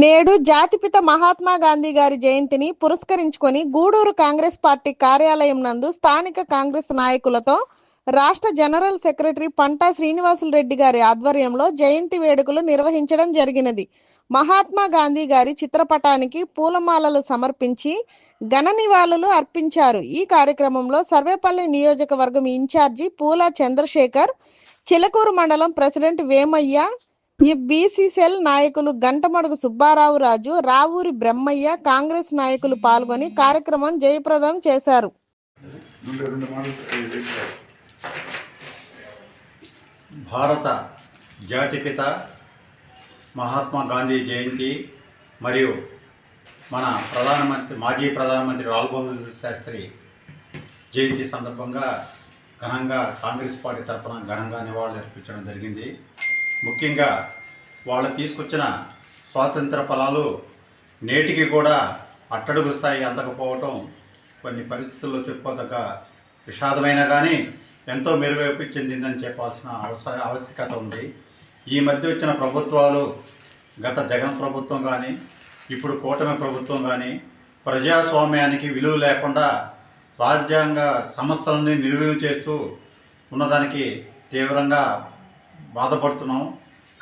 నేడు జాతిపిత మహాత్మా గాంధీ గారి జయంతిని పురస్కరించుకొని గూడూరు కాంగ్రెస్ పార్టీ కార్యాలయం నందు స్థానిక కాంగ్రెస్ నాయకులతో రాష్ట్ర జనరల్ సెక్రటరీ పంటా శ్రీనివాసులు రెడ్డి గారి ఆధ్వర్యంలో జయంతి వేడుకలు నిర్వహించడం జరిగినది. మహాత్మా గాంధీ గారి చిత్రపటానికి పూలమాలలు సమర్పించి ఘన నివాళులు అర్పించారు. ఈ కార్యక్రమంలో సర్వేపల్లి నియోజకవర్గం ఇన్ఛార్జి పూల చంద్రశేఖర్ చిలకూరు మండలం ప్రెసిడెంట్ వేమయ్య ఈ బీసీసీఎల్ నాయకులు గంటమడుగు సుబ్బారావు రాజు రావూరి బ్రహ్మయ్య కాంగ్రెస్ నాయకులు పాల్గొని కార్యక్రమం జయప్రదం చేశారు. భారత జాతిపిత మహాత్మా గాంధీ జయంతి మరియు మన ప్రధానమంత్రి మాజీ ప్రధానమంత్రి లాల్ బహదూర్ శాస్త్రి జయంతి సందర్భంగా ఘనంగా కాంగ్రెస్ పార్టీ తరఫున ఘనంగా నివాళులు అర్పించడం జరిగింది. ముఖ్యంగా వాళ్ళు తీసుకొచ్చిన స్వాతంత్ర ఫలాలు నేటికి కూడా అట్టడుగు స్థాయి అందకపోవటం కొన్ని పరిస్థితుల్లో చెప్పుకోదగ్గ విషాదమైన కానీ ఎంతో మెరుగైపు చెందిందని చెప్పాల్సిన అవస ఆవశ్యకత ఉంది. ఈ మధ్య వచ్చిన ప్రభుత్వాలు గత జగన్ ప్రభుత్వం కానీ ఇప్పుడు కూటమి ప్రభుత్వం కానీ ప్రజాస్వామ్యానికి విలువ లేకుండా రాజ్యాంగ సంస్థలని నిర్వీర్యం చేస్తూ ఉన్నదానికి తీవ్రంగా బాధపడుతున్నాం.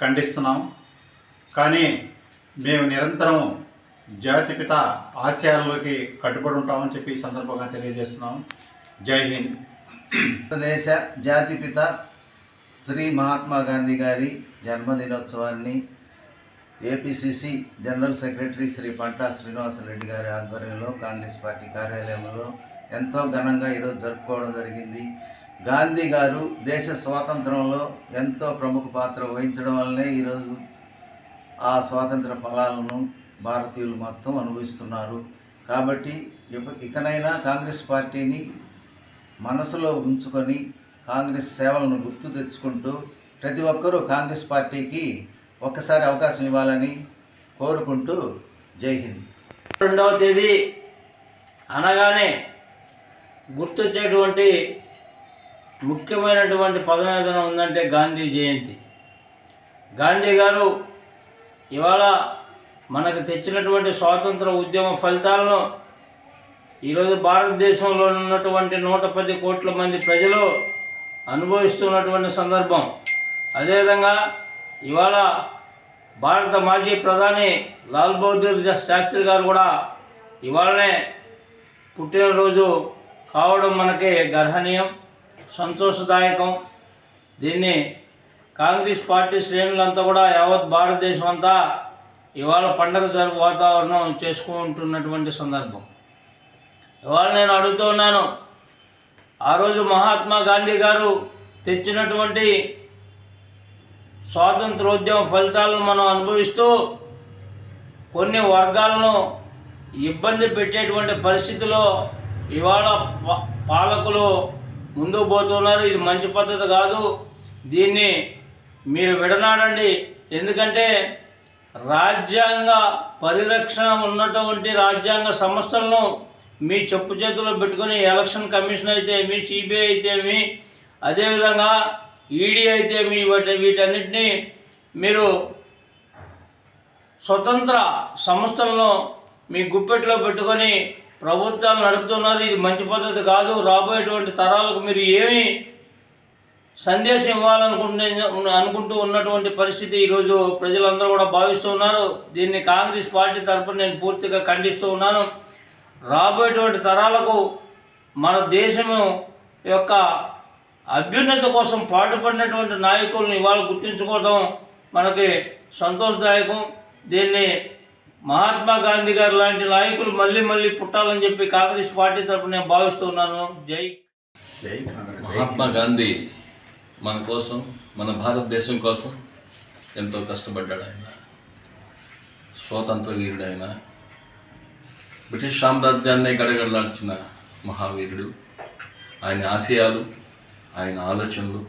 ఖండిస్తున్నాం. కానీ మేము నిరంతరం జాతిపిత ఆశయాల్లోకి కట్టుబడి ఉంటామని చెప్పి ఈ సందర్భంగా తెలియజేస్తున్నాం. జై హింద్. భారతదేశ జాతిపిత శ్రీ మహాత్మా గాంధీ గారి జన్మదినోత్సవాన్ని APCC general secretary Shri Panta Srinivasareddy గారి ఆధ్వర్యంలో కాంగ్రెస్ పార్టీ కార్యాలయంలో ఎంతో ఘనంగా ఈరోజు జరుపుకోవడం జరిగింది. గాంధీ గారు దేశ స్వాతంత్రంలో ఎంతో ప్రముఖ పాత్ర వహించడం వల్లనే ఈరోజు ఆ స్వాతంత్ర ఫలాలను భారతీయులు మొత్తం అనుభవిస్తున్నారు. కాబట్టి ఇకనైనా కాంగ్రెస్ పార్టీని మనసులో ఉంచుకొని కాంగ్రెస్ సేవలను గుర్తు తెచ్చుకుంటూ ప్రతి ఒక్కరూ కాంగ్రెస్ పార్టీకి ఒక్కసారి అవకాశం ఇవ్వాలని కోరుకుంటూ జై హింద్. రెండవ తేదీ అనగానే గుర్తొచ్చేటువంటి ముఖ్యమైనటువంటి పదవేదన ఉందంటే గాంధీ జయంతి. గాంధీ గారు ఇవాళ మనకు తెచ్చినటువంటి స్వాతంత్ర ఉద్యమ ఫలితాలను ఈరోజు భారతదేశంలో ఉన్నటువంటి నూట పది కోట్ల మంది ప్రజలు అనుభవిస్తున్నటువంటి సందర్భం. అదేవిధంగా ఇవాళ భారత మాజీ ప్రధాని లాల్ బహదూర్ శాస్త్రి గారు కూడా ఇవాళనే పుట్టినరోజు కావడం మనకి గర్హనీయం. సంతోషదాయకం. దీన్ని కాంగ్రెస్ పార్టీ శ్రేణులంతా కూడా యావత్ భారతదేశం అంతా ఇవాళ పండగ జరుపు వాతావరణం చేసుకుంటున్నటువంటి సందర్భం. ఇవాళ నేను అడుగుతూ ఉన్నాను ఆ రోజు మహాత్మా గాంధీ గారు తెచ్చినటువంటి స్వాతంత్రోద్యమ ఫలితాలను మనం అనుభవిస్తూ కొన్ని వర్గాలను ఇబ్బంది పెట్టేటువంటి పరిస్థితిలో ఇవాళ పాలకులు ముందుకు పోతున్నారు. ఇది మంచి పద్ధతి కాదు. దీన్ని మీరు విడనాడండి. ఎందుకంటే రాజ్యాంగ పరిరక్షణ ఉన్నటువంటి రాజ్యాంగ సంస్థలను మీ చెప్పు చేతుల్లో పెట్టుకొని ఎలక్షన్ కమిషన్ అయితే మీ సిబిఐ అయితే మీ అదేవిధంగా ఈడీ అయితే మీ వాటి వీటన్నిటిని మీరు స్వతంత్ర సంస్థలను మీ గుప్పెట్లో పెట్టుకొని ప్రభుత్వాలు నడుపుతున్నారు ఇది మంచి పద్ధతి కాదు. రాబోయేటువంటి తరాలకు మీరు ఏమి సందేశం ఇవ్వాలనుకుంటే అనుకుంటూ ఉన్నటువంటి పరిస్థితి ఈరోజు ప్రజలందరూ కూడా భావిస్తూ ఉన్నారు. దీన్ని కాంగ్రెస్ పార్టీ తరపున నేను పూర్తిగా ఖండిస్తూ ఉన్నాను. రాబోయేటువంటి తరాలకు మన దేశము యొక్క అభ్యున్నత కోసం పాటుపడినటువంటి నాయకులను ఇవాళ గుర్తించుకోవడం మనకి సంతోషదాయకం. దీన్ని మహాత్మా గాంధీ గారు లాంటి నాయకులు మళ్ళీ మళ్ళీ పుట్టాలని చెప్పి కాంగ్రెస్ పార్టీ తరపున నేను భావిస్తూ ఉన్నాను. జై. మహాత్మా గాంధీ మన కోసం మన భారతదేశం కోసం ఎంతో కష్టపడ్డాడు ఆయన. స్వాతంత్ర వీరుడు ఆయన బ్రిటిష్ సామ్రాజ్యాన్ని గడగడలాల్చిన మహావీరుడు. ఆయన ఆశయాలు ఆయన ఆలోచనలు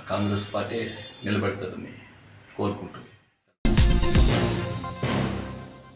ఆ కాంగ్రెస్ పార్టీ నిలబెడతారని కోరుకుంటున్నాను.